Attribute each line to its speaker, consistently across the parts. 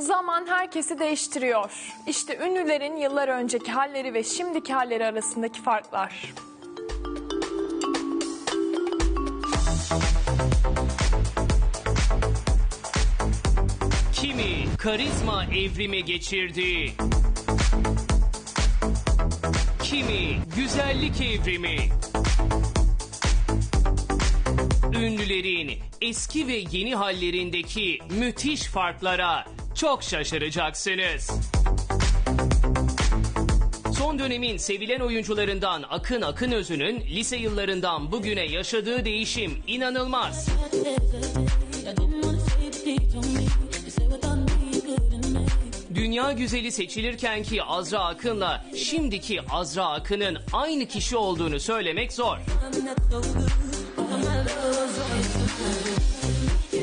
Speaker 1: Zaman herkesi değiştiriyor. İşte ünlülerin yıllar önceki halleri ve şimdiki halleri arasındaki farklar.
Speaker 2: Kimi karizma evrimi geçirdi. Kimi güzellik evrimi. Ünlülerin eski ve yeni hallerindeki müthiş farklara çok şaşıracaksınız. Son dönemin sevilen oyuncularından Akın Akınözü'nün lise yıllarından bugüne yaşadığı değişim inanılmaz. Dünya güzeli seçilirken ki Azra Akın'la şimdiki Azra Akın'ın aynı kişi olduğunu söylemek zor.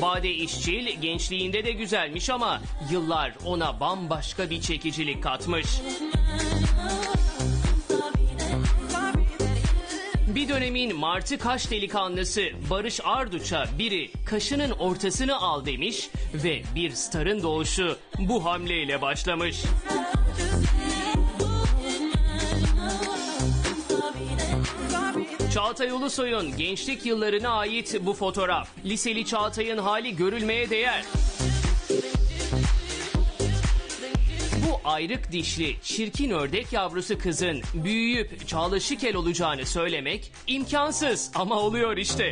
Speaker 2: Bade İşçil gençliğinde de güzelmiş ama yıllar ona bambaşka bir çekicilik katmış. Bir dönemin Martı Kaş delikanlısı Barış Arduç'a biri kaşının ortasını al demiş ve bir starın doğuşu bu hamleyle başlamış. Çağatay Ulusoy'un gençlik yıllarına ait bu fotoğraf. Liseli Çağatay'ın hali görülmeye değer. Bu ayrık dişli, çirkin ördek yavrusu kızın büyüyüp Çağla Şikel olacağını söylemek imkansız ama oluyor işte.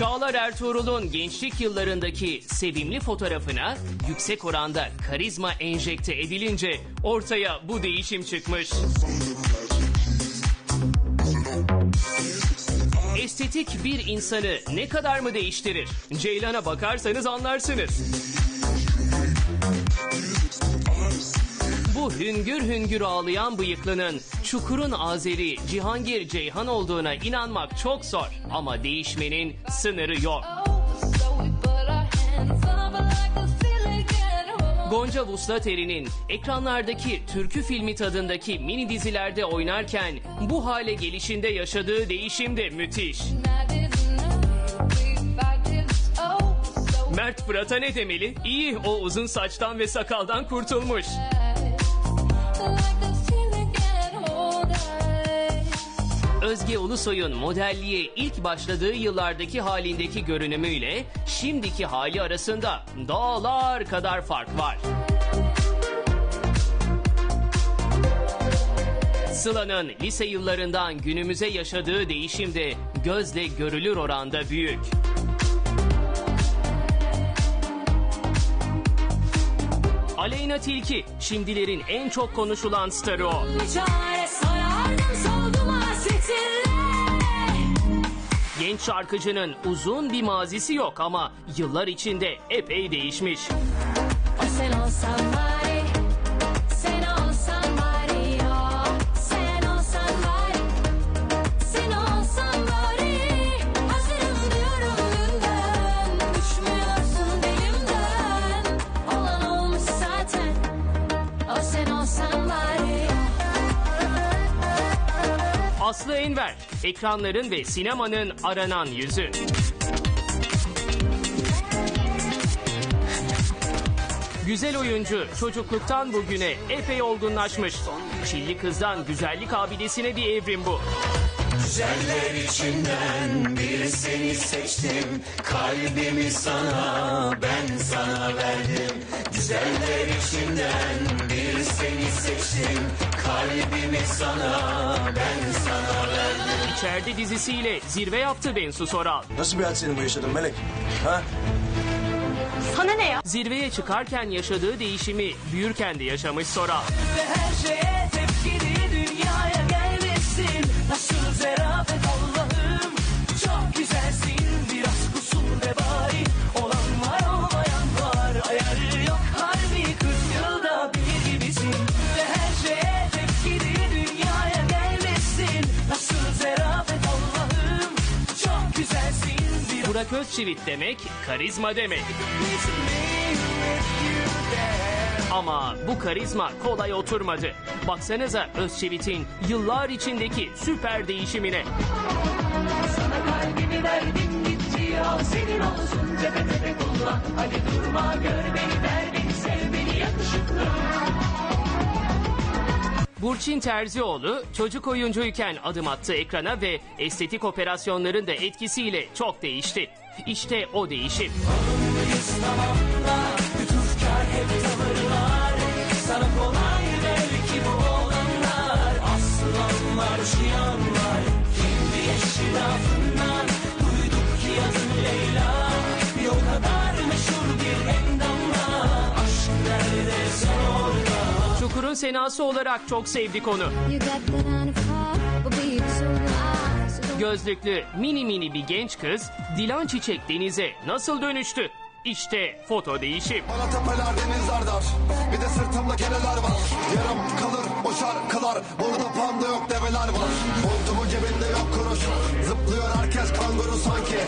Speaker 2: Çağlar Ertuğrul'un gençlik yıllarındaki sevimli fotoğrafına yüksek oranda karizma enjekte edilince ortaya bu değişim çıkmış. Estetik bir insanı ne kadar mı değiştirir? Ceylan'a bakarsanız anlarsınız. Bu hüngür hüngür ağlayan bıyıklının Çukur'un Azeri Cihangir Ceyhan olduğuna inanmak çok zor. Ama değişmenin sınırı yok. Gonca Vuslateri'nin ekranlardaki türkü filmi tadındaki mini dizilerde oynarken bu hale gelişinde yaşadığı değişim de müthiş. Mert Fırat'a ne demeli? İyi o uzun saçtan ve sakaldan kurtulmuş. Özge Ulusoy'un modelliğe ilk başladığı yıllardaki halindeki görünümüyle şimdiki hali arasında dağlar kadar fark var. Sıla'nın lise yıllarından günümüze yaşadığı değişim de gözle görülür oranda büyük. Aleyna Tilki, şimdilerin en çok konuşulan starı o.
Speaker 3: Çare soldum
Speaker 2: Genç şarkıcının uzun bir mazisi yok ama yıllar içinde epey değişmiş.
Speaker 3: Sen olsan bari
Speaker 2: Enver, ekranların ve sinemanın aranan yüzü. Güzel oyuncu çocukluktan bugüne epey olgunlaşmış. Çilli kızdan güzellik abidesine bir evrim bu.
Speaker 4: Güzeller içinden bir seni seçtim Kalbimi sana ben sana verdim Güzeller içinden bir seni seçtim Kalbimi sana ben sana
Speaker 2: İçeride dizisiyle zirve yaptı Bensu Soral.
Speaker 5: Nasıl bir bu yaşadığın Melek? Ha?
Speaker 2: Zirveye çıkarken yaşadığı değişimi büyürken de yaşamış Soral.
Speaker 4: Ve her şeye tepkili
Speaker 2: Burak Özçivit demek karizma demek. Ama bu karizma kolay oturmadı. Baksanıza Özçivit'in yıllar içindeki süper değişimine.
Speaker 4: Sana kalbimi verdim gitti al senin olsun Cephe Hadi durma gör beni ver beni sev beni yakışıklı
Speaker 2: Burçin Terzioğlu çocuk oyuncuyken adım attı ekrana ve estetik operasyonların da etkisiyle çok değişti. İşte o değişim.
Speaker 4: Lütufkar hep tavırlar Sana kolay belki bu olanlar Aslanlar çıyanlar Kendi yeşil lafından Duyduk ki yazın Leyla Bir o kadar meşhur bir endamla Aşk nerede sen orada
Speaker 2: Çukur'un senası olarak çok sevdik onu. Gözlüklü mini mini bir genç kız Dilan Çiçek Deniz'e nasıl dönüştü? İşte foto değişim.
Speaker 6: Bana tepeler denizler dar Bir de sırtımda keneler var. Yarım kalır o şarkılar Burada panda yok develer var. Montumu cebinde yok kuruş. Zıplıyor herkes kanguru sanki.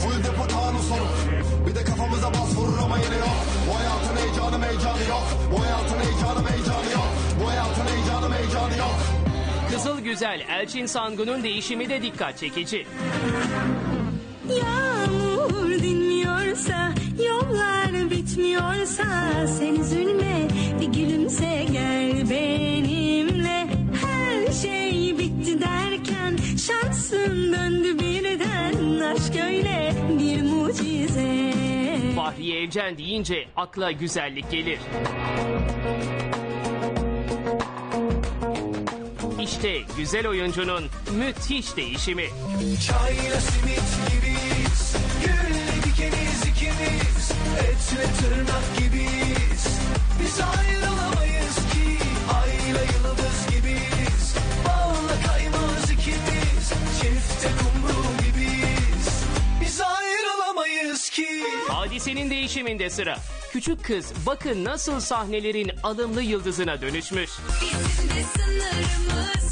Speaker 6: Full depo tanu sonu
Speaker 2: Kızıl Güzel Elçin Sangun'un değişimi de dikkat çekici.
Speaker 7: Yağmur dinmiyorsa, yollar bitmiyorsa sen üzülme bir gülümse gel benimle. Her şey bitti derken şansın döndü birden aşk öyle bir mucize.
Speaker 2: Fahriye Evcen deyince akla güzellik gelir. İşte güzel oyuncunun müthiş değişimi.
Speaker 4: Çayla simit gibiyiz. Gülle dikeniz ikimiz. Etle tırnak gibiyiz. Biz ayrılamayız ki Ayla yıldız gibiyiz. Balla kaymaz ikimiz. Çifte kumru gibiyiz. Biz ayrılamayız ki.
Speaker 2: Hadisenin değişiminde sıra. Küçük kız bakın nasıl sahnelerin alımlı yıldızına dönüşmüş.
Speaker 3: Bizim de sınırımız,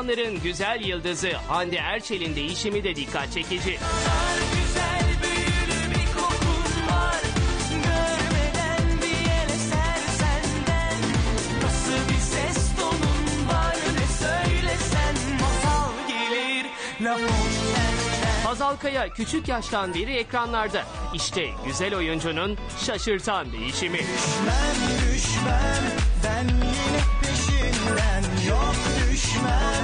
Speaker 3: yok.
Speaker 2: Ekranların güzel yıldızı Hande Erçel'in değişimi de dikkat çekici. Hazal Kaya küçük yaştan beri ekranlarda. İşte güzel oyuncunun şaşırtan değişimi.
Speaker 4: Ben düşmem ben yine peşinden Yok düşmem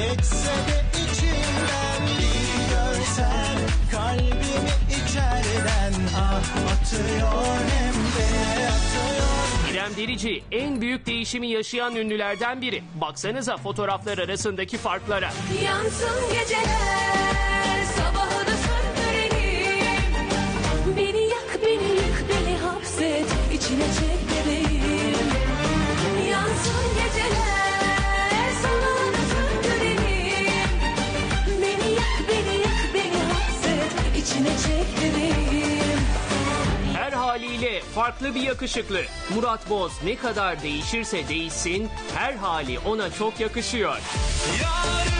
Speaker 4: geçse de içimden Bir görsen kalbimi içeriden Ah atıyor hem de atıyor
Speaker 2: İrem Derici en büyük değişimi yaşayan ünlülerden biri. Baksanıza fotoğraflar arasındaki farklara.
Speaker 3: Yansın geceler sabahı da söndürelim Beni yak beni yık beni hapset içine çek bebeğim
Speaker 2: farklı bir yakışıklı. Murat Boz ne kadar değişirse değişsin her hali ona çok yakışıyor.
Speaker 4: Yarın